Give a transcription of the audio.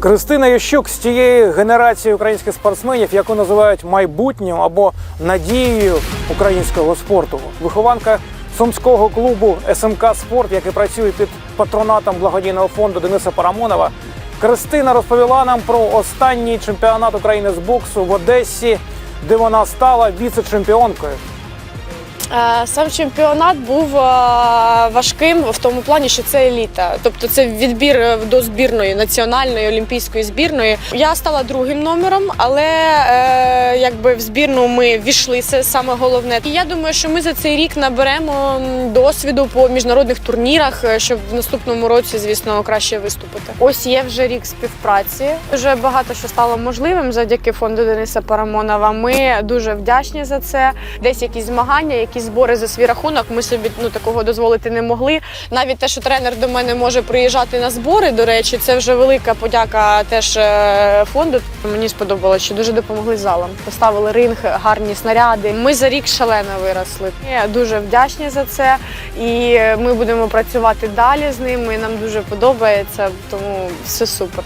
Кристина Ющук з тієї генерації українських спортсменів, яку називають майбутнім або надією українського спорту. Вихованка сумського клубу СМК Спорт, який працює під патронатом благодійного фонду Дениса Парамонова. Кристина розповіла нам про останній чемпіонат України з боксу в Одесі, де вона стала віце-чемпіонкою. Е, Сам чемпіонат був е, важким в тому плані, що це еліта. Тобто це відбір е, до збірної національної олімпійської збірної. Я стала другим номером, але якби в збірну ми війшли. Це саме головне. І я думаю, що ми за цей рік наберемо досвіду по міжнародних турнірах, щоб в наступному році, звісно, краще виступити. Ось є вже рік співпраці. Вже багато що стало можливим завдяки фонду Дениса Парамонова. Ми дуже вдячні за це. Десь якісь змагання, якісь збори за свій рахунок. Ми собі ну такого дозволити не могли. Навіть те, що тренер до мене може приїжджати на збори. До речі, це вже велика подяка теж е, фонду. Мені сподобалося, що дуже допомогли залам. Поставили ринг, гарні снаряди. Ми за рік шалено виросли. Ми дуже вдячні за це, і ми будемо працювати далі з ними. Нам дуже подобається, тому все супер.